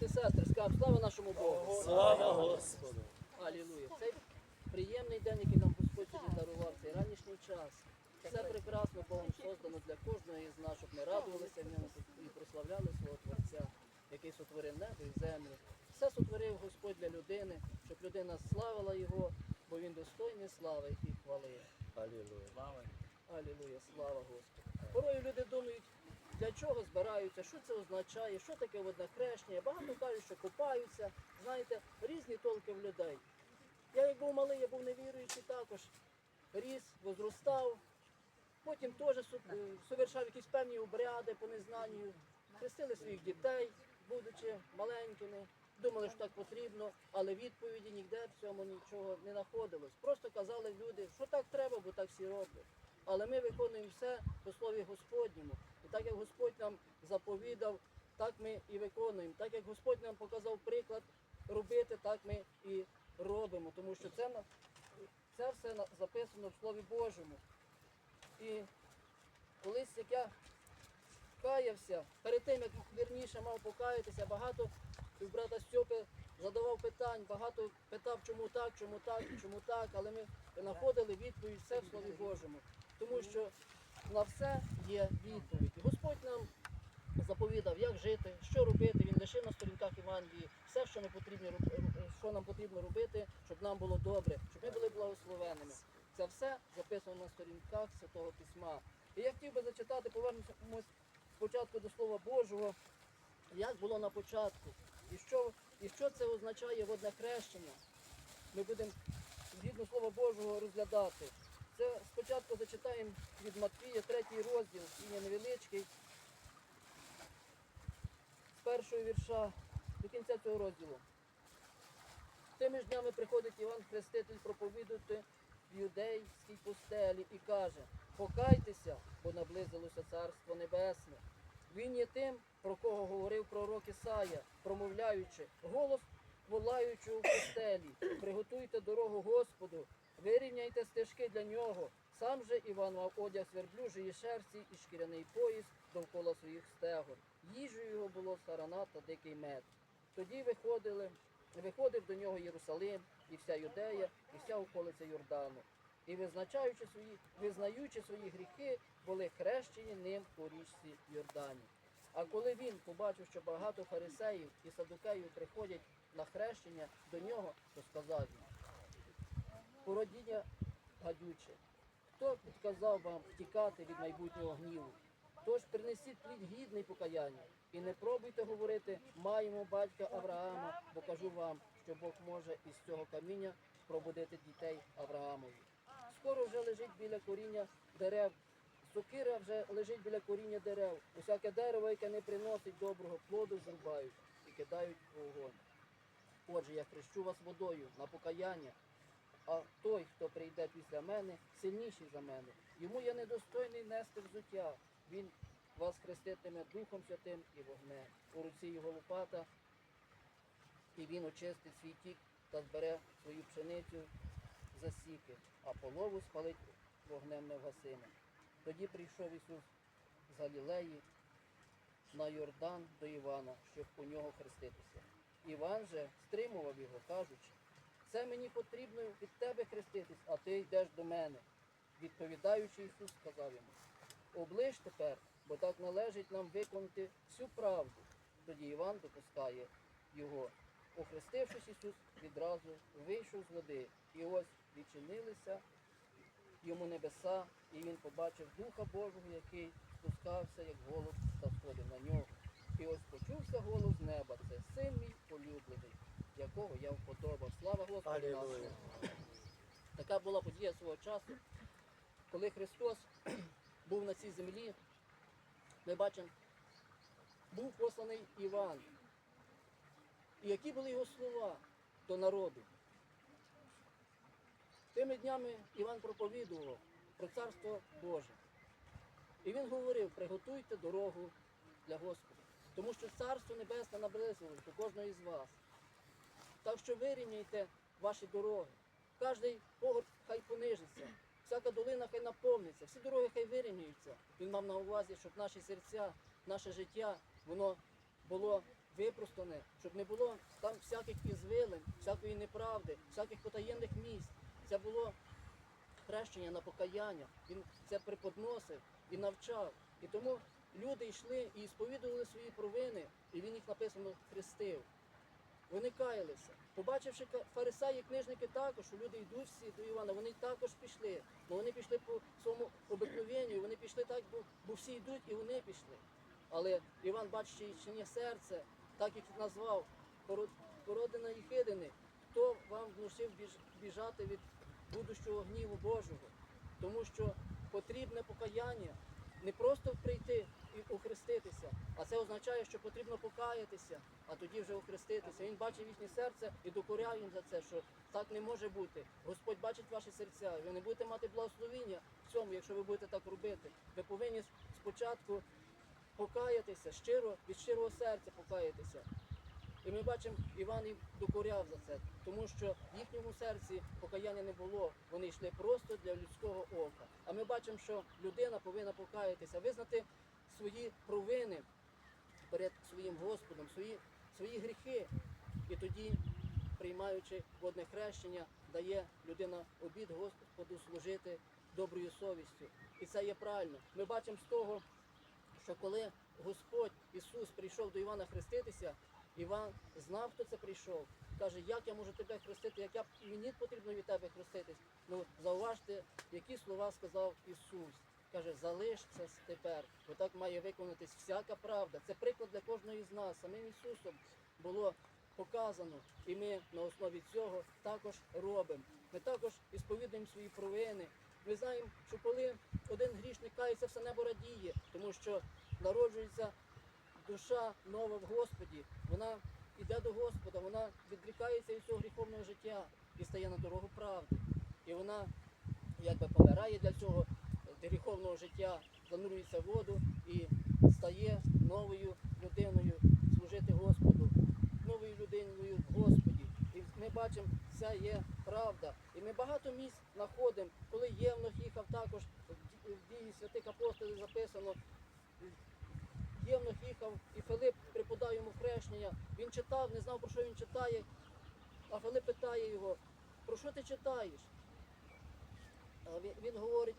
брати і сестри, скажемо слава нашому Богу. Слава Господу! Алілуя. Цей приємний день, який нам Господь сьогодні дарував, цей ранішній час. Все прекрасно Богом создано для кожного із нас, щоб ми радувалися в ньому і прославляли свого Творця, який сотворив небо і землю. Все сотворив Господь для людини, щоб людина славила Його, бо він достойний слави і хвали. Алілуя. Алілуя, слава Господу. Порою люди думають, для чого збираються, що це означає, що таке водне хрещення. Багато кажуть, що купаються. Знаєте, різні толки в людей. Я як був малий, я був невіруючий також. Ріс, возростав, потім теж е, совершав якісь певні обряди по незнанню. Хрестили своїх дітей, будучи маленькими. Думали, що так потрібно, але відповіді ніде в цьому нічого не знаходилось. Просто казали люди, що так треба, бо так всі роблять. Але ми виконуємо все по слові Господньому. Так як Господь нам заповідав, так ми і виконуємо. Так як Господь нам показав приклад робити, так ми і робимо. Тому що це, це все записано в Слові Божому. І колись як я каявся, перед тим як вірніше мав покаятися, багато брата Стьопи задавав питань, багато питав, чому так, чому так, чому так, але ми знаходили відповідь все в Слові Божому. Тому що на все є відповідь. Господь нам заповідав, як жити, що робити. Він лишив на сторінках Євангелії все, що, роб- роб- що нам потрібно робити, щоб нам було добре, щоб ми були благословенними. Це все записано на сторінках Святого Письма. І я хотів би зачитати, повернемося спочатку до Слова Божого, як було на початку, і що, і що це означає водне хрещення. Ми будемо згідно Слова Божого розглядати. Це спочатку зачитаємо від Матвія, третій розділ, він невеличкий, з першого вірша до кінця цього розділу. Тими ж днями приходить Іван Хреститель проповідувати в юдейській пустелі і каже, покайтеся, бо наблизилося Царство Небесне. Він є тим, про кого говорив пророк Ісая, промовляючи, голос волаючого в пустелі, приготуйте дорогу Господу, вирівняйте стежки для нього. Сам же Іван мав одяг сверблюжої шерсті і шкіряний пояс довкола своїх стегон. Їжею його було сарана та дикий мед. Тоді виходили, виходив до нього Єрусалим, і вся Юдея, і вся околиця Йордану. І визначаючи свої, визнаючи свої гріхи, були хрещені ним у річці Йордані. А коли він побачив, що багато фарисеїв і садукеїв приходять на хрещення до нього, то сказав їм, породіння гадюче, хто підказав вам втікати від майбутнього гніву? Тож принесіть плід гідний покаяння і не пробуйте говорити, маємо батька Авраама, бо кажу вам, що Бог може із цього каміння пробудити дітей Авраамові. Скоро вже лежить біля коріння дерев. Сокира вже лежить біля коріння дерев. Усяке дерево, яке не приносить доброго плоду, зрубають і кидають у вогонь. Отже, я хрещу вас водою на покаяння, а той, хто прийде після мене, сильніший за мене. Йому я недостойний нести взуття. Він вас хреститиме Духом Святим і вогнем. У руці його лопата, і він очистить свій тік та збере свою пшеницю за сіки, а полову спалить вогнем невгасимим. Тоді прийшов Ісус з Галілеї на Йордан до Івана, щоб у нього хреститися. Іван же стримував його, кажучи, це мені потрібно від тебе хреститись, а ти йдеш до мене. Відповідаючи Ісус, сказав йому, оближ тепер, бо так належить нам виконати всю правду. Тоді Іван допускає його. Охрестившись, Ісус відразу вийшов з води, і ось відчинилися йому небеса, і він побачив Духа Божого, який спускався, як голуб, та сходив на нього. І ось почувся голос з неба. Це син мій полюблений, якого я вподобав. Слава Господу нашому. Така була подія свого часу, коли Христос був на цій землі. Ми бачимо, був посланий Іван. І які були його слова до народу? Тими днями Іван проповідував про царство Боже. І він говорив, приготуйте дорогу для Господа. Тому що царство небесне наблизилось до кожного із вас. Так що вирівняйте ваші дороги. Кожний погорб хай понижиться, всяка долина хай наповниться, всі дороги хай вирівняються. Він мав на увазі, щоб наші серця, наше життя, воно було випростане, щоб не було там всяких ізвилин, всякої неправди, всяких потаємних місць. Це було хрещення на покаяння. Він це преподносив і навчав. І тому люди йшли і сповідували свої провини, і він їх написано хрестив. Вони каялися. Побачивши фарисеї книжники також, що люди йдуть всі до Івана, вони також пішли. Ну вони пішли по своєму обикновенню, вони пішли так, бо, бо всі йдуть і вони пішли. Але Іван, бачачи їхнє серце, так як назвав, «Поро- породина Єхидини, хто вам внушив біжати від будущого гніву Божого? Тому що потрібне покаяння не просто прийти і охреститися, а це означає, що потрібно покаятися, а тоді вже охреститися. Він бачив їхнє серце і докоряв їм за це, що так не може бути. Господь бачить ваші серця. Ви не будете мати благословіння в цьому, якщо ви будете так робити. Ви повинні спочатку покаятися, щиро, від щирого серця покаятися. І ми бачимо, Іван їм докоряв за це, тому що в їхньому серці покаяння не було. Вони йшли просто для людського ока. А ми бачимо, що людина повинна покаятися, визнати свої провини перед своїм Господом, свої, свої гріхи. І тоді, приймаючи водне хрещення, дає людина обід Господу служити доброю совістю. І це є правильно. Ми бачимо з того, що коли Господь Ісус прийшов до Івана хреститися, Іван знав, хто це прийшов. Каже, як я можу тебе хрестити, як я, мені потрібно від тебе хреститись. Ну, зауважте, які слова сказав Ісус. Каже, залиш це тепер, бо так має виконатись всяка правда. Це приклад для кожної з нас. Самим Ісусом було показано, і ми на основі цього також робимо. Ми також ісповідуємо свої провини. Ми знаємо, що коли один грішник кається, все небо радіє, тому що народжується душа нова в Господі. Вона йде до Господа, вона відрікається від цього гріховного життя і стає на дорогу правди. І вона якби помирає для цього гріховного життя, занурюється воду і стає новою людиною служити Господу, новою людиною в Господі. І ми бачимо, це є правда. І ми багато місць знаходимо, коли Євнох їхав також в дії святих апостолів записано. Євнох їхав, і Филип преподав йому хрещення. Він читав, не знав, про що він читає. А Филип питає його, про що ти читаєш? А він, він говорить,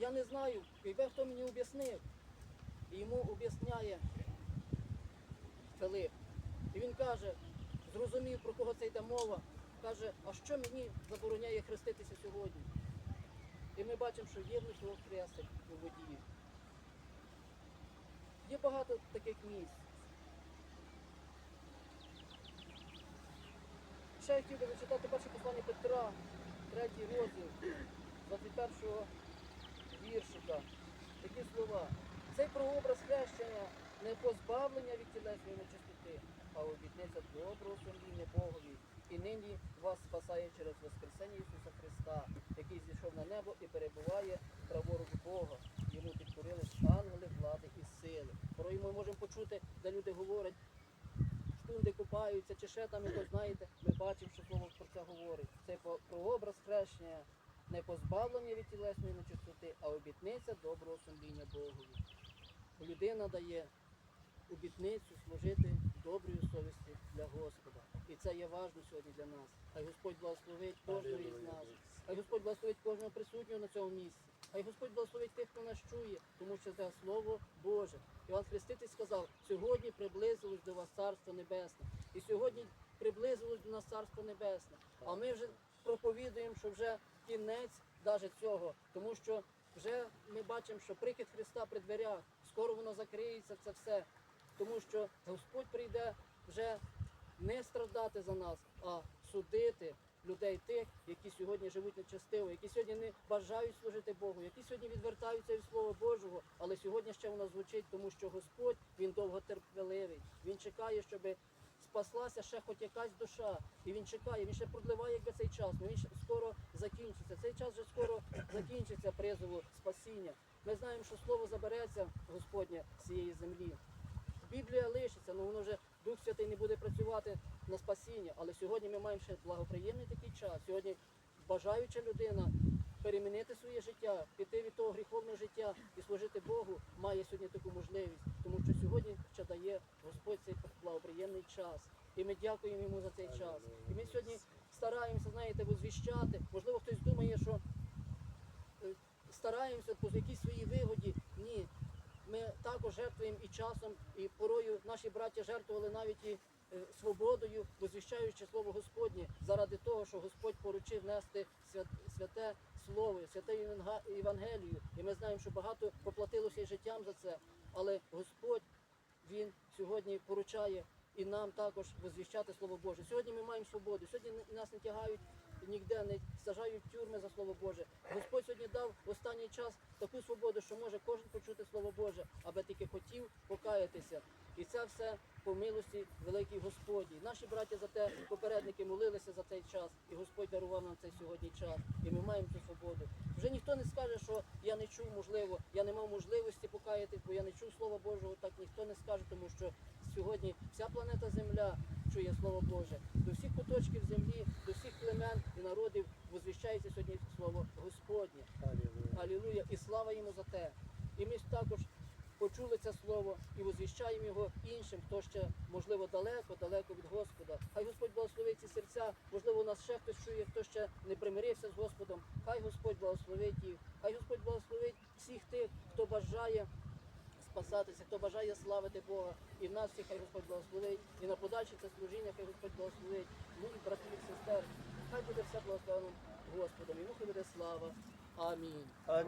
я не знаю, якби хто мені об'яснив. І йому об'ясняє Филип. І він каже, зрозумів, про кого це йде мова. Каже, а що мені забороняє хреститися сьогодні? І ми бачимо, що євнух його хрестить у воді. Є багато таких місць. Ще я хотів би зачитати перше послання Петра, третій розділ, 21-го віршика. Такі слова. Цей прообраз хрещення не позбавлення від тілесної нечистоти, а обітниця доброго сумління Богові. І нині вас спасає через Воскресення Ісуса Христа, який зійшов на небо і перебуває праворуч Бога. Йому підкорились ангели, влади і сили. Порой ми можемо почути, де люди говорять, штунди купаються, чи ще там якось, знаєте, ми бачимо, що слово про це говорить. Це прообраз хрещення не позбавлення від тілесної нечистоти, а обітниця доброго сумління Богові. Людина дає обітницю служити доброю совісті для Господа. І це є важливо сьогодні для нас. Хай Господь благословить кожного із нас. Хай Господь благословить кожного присутнього на цьому місці. Хай Господь благословить тих, хто нас чує, тому що це Слово Боже. Іван Хреститель сказав, сьогодні приблизилось до вас Царство Небесне. І сьогодні приблизилось до нас Царство Небесне. А ми вже проповідуємо, що вже кінець навіть цього, тому що вже ми бачимо, що прихід Христа при дверях, скоро воно закриється, це все. Тому що Господь прийде вже не страдати за нас, а судити людей тих, які сьогодні живуть нечестиво, які сьогодні не бажають служити Богу, які сьогодні відвертаються від Слова Божого, але сьогодні ще воно звучить, тому що Господь він довготерпеливий. Він чекає, щоб спаслася ще хоч якась душа. І він чекає, він ще продливає якби цей час. Ну він ще скоро закінчиться. Цей час вже скоро закінчиться призову спасіння. Ми знаємо, що слово забереться Господнє з цієї землі. Біблія лишиться, ну воно вже Дух Святий не буде працювати на спасіння. Але сьогодні ми маємо ще благоприємний такий час. Сьогодні бажаюча людина перемінити своє життя, піти від того гріховного життя і служити Богу, має сьогодні таку можливість, тому що сьогодні ще дає Господь цей благоприємний час. І ми дякуємо йому за цей час. І ми сьогодні стараємося, знаєте, возвіщати. Можливо, хтось думає, що е, стараємося по якійсь своїй вигоді. Ні. Ми також жертвуємо і часом, і порою наші браття жертвували навіть і свободою, возвіщаючи слово Господнє, заради того, що Господь поручив нести святе слово, святе Євангелію. І ми знаємо, що багато поплатилося і життям за це. Але Господь він сьогодні поручає і нам також возвіщати Слово Боже. Сьогодні ми маємо свободу. Сьогодні нас не тягають ніде, не сажають тюрми за Слово Боже. Господь сьогодні дав останній час таку свободу, що може кожен почути Слово Боже, аби тільки хотів покаятися. І це все по милості великій Господній. Наші браття за те, попередники молилися за цей час, і Господь дарував нам цей сьогодні час. І ми маємо цю свободу. Вже ніхто не скаже, що я не чув, можливо, я не мав можливості покаятись, бо я не чув Слова Божого. Так ніхто не скаже, тому що сьогодні вся планета Земля чує Слово Боже. До всіх куточків землі, до всіх племен і народів возвіщається сьогодні Слово Господнє. Алілуя. Алілуя! І слава йому за те. І ми також почули це слово і возвіщаємо його іншим, хто ще, можливо, далеко, далеко від Господа. Хай Господь благословить ці серця. Можливо, у нас ще хтось чує, хто ще не примирився з Господом. Хай Господь благословить їх. Хай Господь благословить всіх тих, хто бажає спасатися, хто бажає славити Бога. І в нас всіх хай Господь благословить. І на подальше це служіння, хай Господь благословить. Ну і братів і сестер. Хай буде все благословено Господом. Йому хай буде слава. Амінь. Амінь.